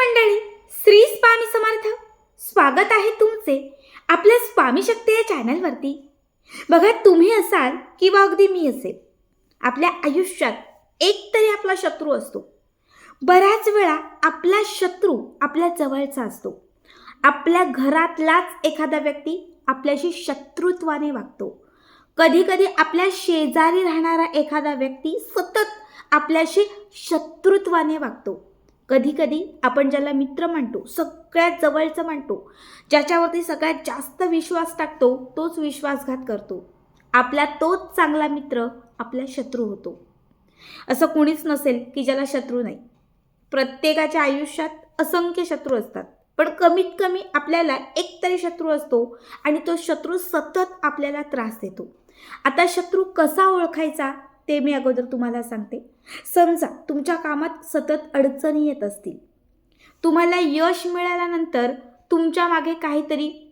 मंडळी श्री स्वामी समर्थ. स्वागत आहे तुमचे आपल्या स्वामी शक्ती या चॅनलवरती. बघा तुम्ही असाल किंवा अगदी मी असेल आपल्या आयुष्यात एक तरी आपला शत्रू असतो. बऱ्याच वेळा आपला शत्रू आपल्या जवळचा असतो. आपल्या घरातलाच एखादा व्यक्ती आपल्याशी शत्रुत्वाने वागतो. कधीकधी आपल्या शेजारी राहणारा एखादा व्यक्ती सतत आपल्याशी शत्रुत्वाने वागतो. कधीकधी आपण ज्याला मित्र म्हणतो सगळ्यात जवळचं म्हणतो ज्याच्यावरती सगळ्यात जास्त विश्वास टाकतो तोच विश्वासघात करतो. आपला तोच चांगला मित्र आपला शत्रू होतो. असं कोणीच नसेल की ज्याला शत्रू नाही. प्रत्येकाच्या आयुष्यात असंख्य शत्रू असतात पण कमीत कमी आपल्याला एक तरी शत्रू असतो आणि तो शत्रू सतत आपल्याला त्रास देतो. आता शत्रू कसा ओळखायचा ते मी अगोदर तुम्हाला सांगते. समजा तुमच्या कामात सतत अडचणी येत असतील. तुम्हाला यश मिळाल्यानंतर तुमच्या मागे काहीतरी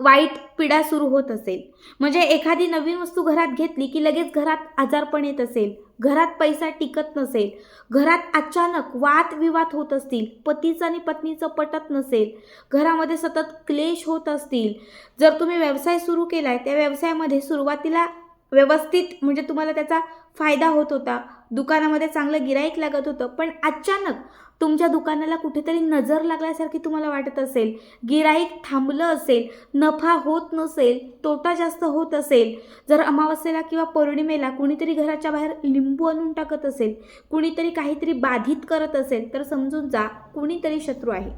वाईट पिढा सुरू होत असेल. म्हणजे एखादी नवीन वस्तू घरात घेतली की लगेच घरात आजारपण येत असेल. घरात पैसा टिकत नसेल. घरात अचानक वादविवाद होत असतील. पतीचं आणि पत्नीचं पटत नसेल. घरामध्ये सतत क्लेश होत असतील. जर तुम्ही व्यवसाय सुरू केला आहे त्या व्यवसायामध्ये सुरुवातीला व्यवस्थित म्हणजे तुम्हाला त्याचा फायदा होत होता. दुकानामध्ये चांगलं गिराईक लागत होतं. पण अचानक तुमच्या दुकानाला कुठेतरी नजर लागल्यासारखी तुम्हाला वाटत असेल. गिराईक थांबलं असेल नफा होत नसेल तोटा जास्त होत असेल जर अमावस्येला किंवा पौर्णिमेला कुणीतरी घराच्या बाहेर लिंबू आणून टाकत असेल कुणीतरी काहीतरी बाधित करत असेल तर समजून जा कुणीतरी शत्रू आहे.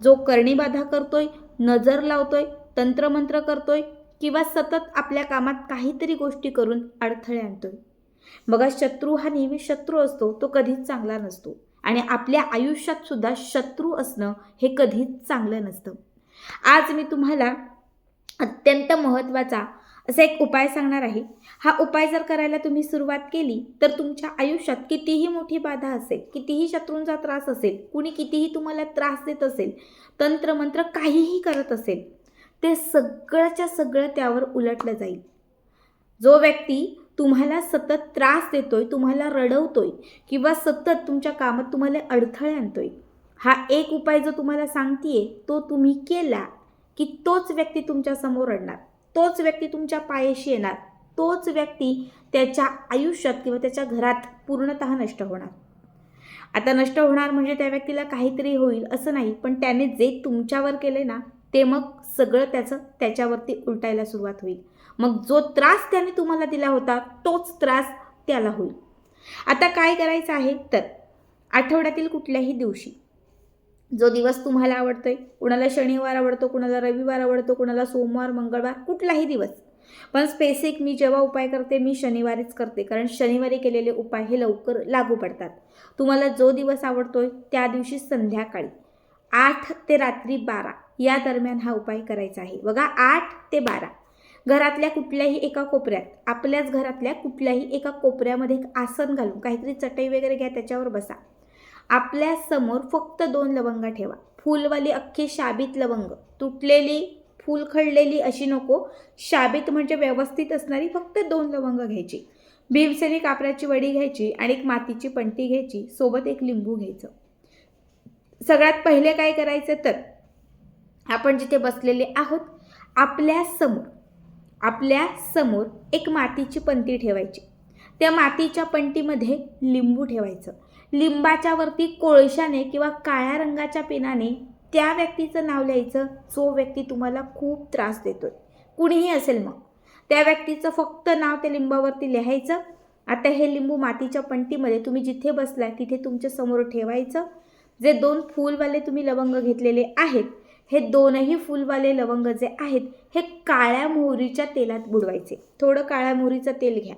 जो करणीबाधा करतोय नजर लावतोय तंत्रमंत्र करतोय किंवा सतत आपल्या कामात काहीतरी गोष्टी करून अडथळे आणतोय. बघा शत्रू हा नेहमी शत्रू असतो तो कधीच चांगला नसतो. आणि आपल्या आयुष्यात सुद्धा शत्रू असणं हे कधीच चांगलं नसतं. आज मी तुम्हाला अत्यंत महत्त्वाचा असा एक उपाय सांगणार आहे. हा उपाय जर करायला तुम्ही सुरुवात केली तर तुमच्या आयुष्यात कितीही मोठी बाधा असेल कितीही शत्रूंचा त्रास असेल कुणी कितीही तुम्हाला त्रास देत असेल तंत्रमंत्र काहीही करत असेल ते सगळंच्या सगळं त्यावर उलटलं जाईल. जो व्यक्ती तुम्हाला सतत त्रास देतोय तुम्हाला रडवतोय किंवा सतत तुमच्या कामात तुम्हाला अडथळे आणतोय हा एक उपाय जो तुम्हाला सांगतीये तो तुम्ही केला की तोच व्यक्ती तुमच्यासमोर रडणार तोच व्यक्ती तुमच्या पायाशी येणार तोच व्यक्ती त्याच्या आयुष्यात किंवा त्याच्या घरात पूर्णत नष्ट होणार. आता नष्ट होणार म्हणजे त्या व्यक्तीला काहीतरी होईल असं नाही पण त्याने जे तुमच्यावर केले ना ते मग सगळं त्याचं त्याच्यावरती उलटायला सुरुवात होईल. मग जो त्रास त्याने तुम्हाला दिला होता तोच त्रास त्याला होईल. आता काय करायचं आहे तर आठवड्यातील कुठल्याही दिवशी जो दिवस तुम्हाला आवडतोय कुणाला शनिवार आवडतो कुणाला रविवार आवडतो कुणाला सोमवार मंगळवार कुठलाही दिवस. पण स्पेसिक मी जेव्हा उपाय करते मी शनिवारीच करते. कारण शनिवारी केलेले उपाय हे लवकर लागू पडतात. तुम्हाला जो दिवस आवडतोय त्या दिवशी संध्याकाळी आठ ते रात्री बारा या दरम्यान हा उपाय करायचा आहे. बघा आठ ते बारा. घरातल्या कुठल्याही एका कोपऱ्यात आपल्याच घरातल्या कुठल्याही एका कोपऱ्यामध्ये एक आसन घालून काहीतरी चटई वगैरे घ्या त्याच्यावर बसा. आपल्यासमोर फक्त दोन लवंगा ठेवा. फुलवाली अख्खी शाबीत लवंग. तुटलेली फूल खडलेली अशी नको. शाबीत म्हणजे व्यवस्थित असणारी फक्त दोन लवंग घ्यायची. भीमसेनी कापराची वडी घ्यायची आणि एक मातीची पंटी घ्यायची. सोबत एक लिंबू घ्यायचं. सगळ्यात पहिले काय करायचं तर आपण जिथे बसलेले आहोत आपल्यासमोर आपल्यासमोर एक मातीची पंती ठेवायची. त्या मातीच्या पंटीमध्ये लिंबू ठेवायचं. लिंबाच्या वरती कोळशाने किंवा काळ्या रंगाच्या पेनाने त्या व्यक्तीचं नाव लिहायचं जो व्यक्ती तुम्हाला खूप त्रास देतोय. कुणीही असेल मग. त्या व्यक्तीचं फक्त नाव त्या लिंबावरती लिहायचं. आता हे लिंबू मातीच्या पंटीमध्ये तुम्ही जिथे बसलाय तिथे तुमच्यासमोर ठेवायचं. जे दोन फूलवाले तुम्ही लवंग घेतलेले आहेत हे दोनही फुलवाले लवंग जे आहेत हे काळ्या मोहरीच्या तेलात बुडवायचे. थोडं काळ्या मोहरीचं तेल घ्या.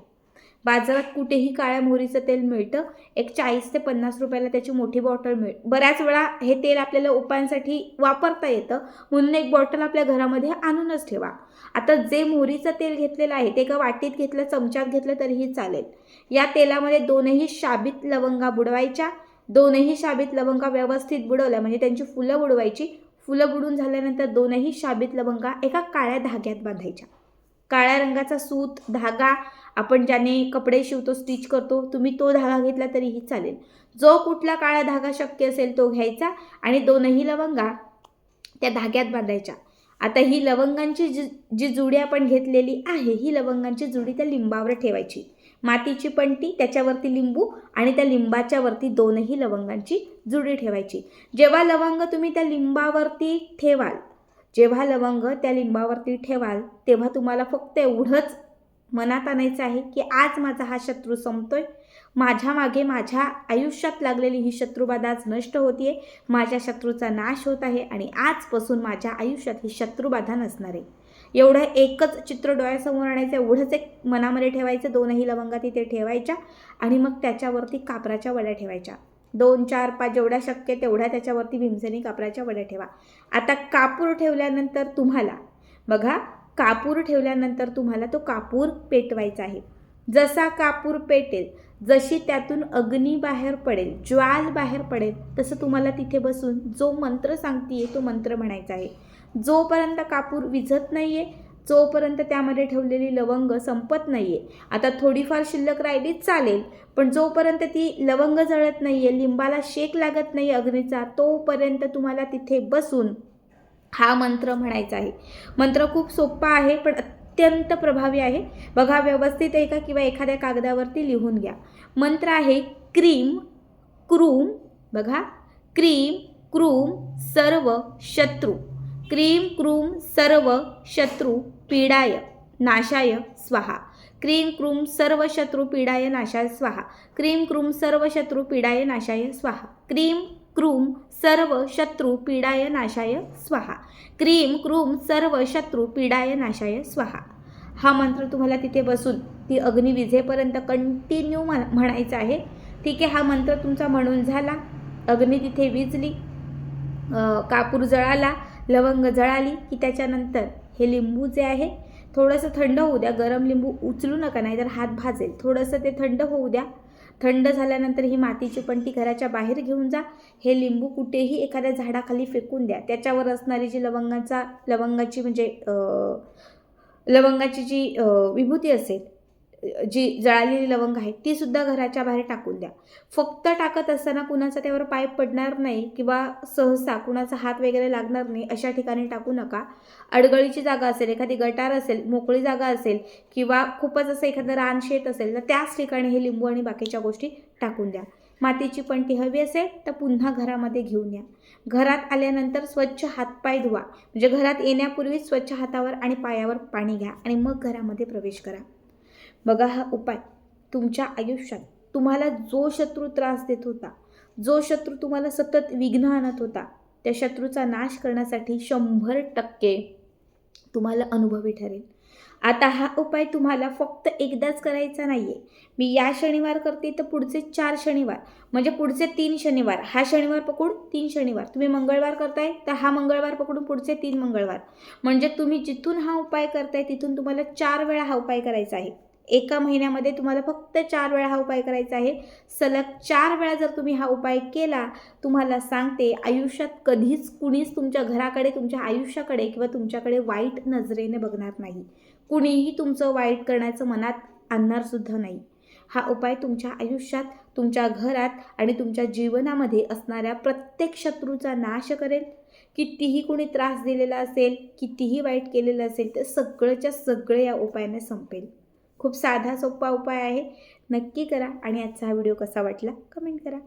बाजारात कुठेही काळ्या मोहरीचं तेल मिळतं. एक चाळीस ते पन्नास रुपयाला त्याची मोठी बॉटल मिळ बऱ्याच वेळा हे तेल आपल्याला उपायांसाठी वापरता येतं. म्हणून एक बॉटल आपल्या घरामध्ये आणूनच ठेवा. आता जे मोहरीचं तेल घेतलेलं आहे ते एका वाटीत घेतलं चमच्यात घेतलं तरीही चालेल. या तेलामध्ये दोनही शाबीत लवंगा बुडवायच्या. दोनही शाबीत लवंगा व्यवस्थित बुडवल्या म्हणजे त्यांची फुलं बुडवायची. फुलं बुडून झाल्यानंतर दोनही शाबीत लवंगा एका काळ्या धाग्यात बांधायच्या. काळ्या रंगाचा सूत धागा आपण ज्याने कपडे शिवतो स्टिच करतो तुम्ही तो धागा घेतला तरीही चालेल. जो कुठला काळा धागा शक्य असेल तो घ्यायचा आणि दोनही लवंगा त्या धाग्यात बांधायच्या. आता ही लवंगांची जी जी जुडी आपण घेतलेली आहे ही लवंगांची जुडी त्या लिंबावर ठेवायची. मातीची पंटी त्याच्यावरती लिंबू आणि त्या लिंबाच्या वरती दोनही लवंगांची जुडी ठेवायची. जेव्हा लवंग तुम्ही त्या लिंबावरती ठेवाल जेव्हा लवंग त्या लिंबावरती ठेवाल तेव्हा तुम्हाला फक्त एवढंच मनात आणायचं आहे की आज माझा हा शत्रू संपतोय. माझ्या मागे माझ्या आयुष्यात लागलेली ही शत्रुबाधा आज नष्ट होतीये. माझ्या शत्रूचा नाश होत आहे आणि आजपासून माझ्या आयुष्यात ही शत्रुबाधा नसणार आहे. एवढं एकच चित्र डोळ्यासमोर आणायचं एवढंच एक मनामध्ये ठेवायचं दोनही लवंगा तिथे ठेवायच्या आणि मग त्याच्यावरती कापराच्या वड्या ठेवायच्या. दोन चार पाच जेवढ्या शक्य तेवढ्या त्याच्यावरती भीमसेनी कापराच्या वड्या ठेवा. आता कापूर ठेवल्यानंतर तुम्हाला बघा कापूर ठेवल्यानंतर तुम्हाला तो कापूर पेटवायचा आहे. जसा कापूर पेटेल जशी त्यातून अग्नी बाहेर पडेल ज्वाल बाहेर पडेल तसं तुम्हाला तिथे बसून जो मंत्र सांगतीये तो मंत्र म्हणायचा आहे. जोपर्यंत कापूर विझत नाही आहे जोपर्यंत त्यामध्ये ठेवलेली लवंग संपत नाही आहे आता थोडीफार शिल्लक राहिली चालेल पण जोपर्यंत ती लवंग जळत नाही आहे लिंबाला शेक लागत नाही अग्नीचा तोपर्यंत तुम्हाला तिथे बसून हा मंत्र म्हणायचा आहे. मंत्र खूप सोपा आहे पण अत्यंत प्रभावी आहे. बघा व्यवस्थित एका किंवा एखाद्या कागदावरती लिहून घ्या. मंत्र आहे क्रीम क्रूम बघा क्रीम क्रूम सर्व शत्रू. क्रीम क्रूम सर्व शत्रू पीडाय नाशाय स्वाहा. क्रीम क्रूम सर्व शत्रू पीडाय नाशाय स्वाहा. क्रीम क्रूम सर्व शत्रू पीडाय नाशाय स्वाहा. क्रीम क्रूम सर्व शत्रू पीडाय नाशाय स्वाहा. क्रीम क्रूम सर्व शत्रू पीडाय नाशाय स्वाहा. हा मंत्र तुम्हाला तिथे बसून ती अग्नी विझेपर्यंत कंटिन्यू म्हणायचा आहे. ठीक आहे हा मंत्र तुमचा म्हणून झाला. अग्नी तिथे विजली. कापूर जळाला. लवंग जळाली की त्याच्यानंतर हे लिंबू जे आहे थोडंसं थंड होऊ द्या. गरम लिंबू उचलू नका नाहीतर हात भाजेल. थोडंसं ते थंड होऊ द्या. थंड झाल्यानंतर ही मातीची पंटी घराच्या बाहेर घेऊन जा. हे लिंबू कुठेही एखाद्या झाडाखाली फेकून द्या. त्याच्यावर असणारी जी लवंगाचा लवंगाची म्हणजे लवंगाची जी विभूती असेल जी जळालेली लवंग आहे ती सुद्धा घराच्या बाहेर टाकून द्या. फक्त टाकत असताना कुणाचा त्यावर पाय पडणार नाही किंवा सहसा कुणाचा हात वगैरे लागणार नाही अशा ठिकाणी टाकू नका. अडगळीची जागा असेल एखादी गटार असेल मोकळी जागा असेल किंवा खूपच असं एखादं रान शेत असेल तर त्याच ठिकाणी हे लिंबू आणि बाकीच्या गोष्टी टाकून द्या. मातीची पंटी हवी असेल तर पुन्हा घरामध्ये घेऊन या. घरात आल्यानंतर स्वच्छ हातपाय धुवा. म्हणजे घरात येण्यापूर्वी स्वच्छ हातावर आणि पायावर पाणी घ्या आणि मग घरामध्ये प्रवेश करा. बघा हा उपाय. तुमच्या आयुष्यात तुम्हाला जो शत्रू त्रास देत होता जो शत्रू तुम्हाला सतत विघ्न आणत होता त्या शत्रूचा नाश करण्यासाठी शंभर टक्के तुम्हाला अनुभवी ठरेल. आता हा उपाय तुम्हाला फक्त एकदाच करायचा नाही आहे मी या शनिवार करते तर पुढचे चार शनिवार म्हणजे पुढचे तीन शनिवार. हा शनिवार पकडून तीन शनिवार. तुम्ही मंगळवार करताय तर हा मंगळवार पकडून पुढचे तीन मंगळवार. म्हणजे तुम्ही जिथून हा उपाय करताय तिथून तुम्हाला चार वेळा हा उपाय करायचा आहे. एका महिन्यामध्ये तुम्हाला फक्त चार वेळा हा उपाय करायचा आहे. सलग चार वेळा जर तुम्ही हा उपाय केला तुम्हाला सांगते आयुष्यात कधीच कुणीच तुमच्या घराकडे तुमच्या आयुष्याकडे किंवा तुमच्याकडे वाईट नजरेने बघणार नाही. कुणीही तुमचं वाईट करण्याचं मनात आणणारसुद्धा नाही. हा उपाय तुमच्या आयुष्यात तुमच्या घरात आणि तुमच्या जीवनामध्ये असणाऱ्या प्रत्येक शत्रूचा नाश करेल. कितीही कोणी त्रास दिलेला असेल कितीही वाईट केलेलं असेल तर सगळंच्या सगळं या उपायाने संपेल. खूप साधा सोपा उपाय आहे. नक्की करा आणि आजचा हा व्हिडिओ कसा वाटला कमेंट करा.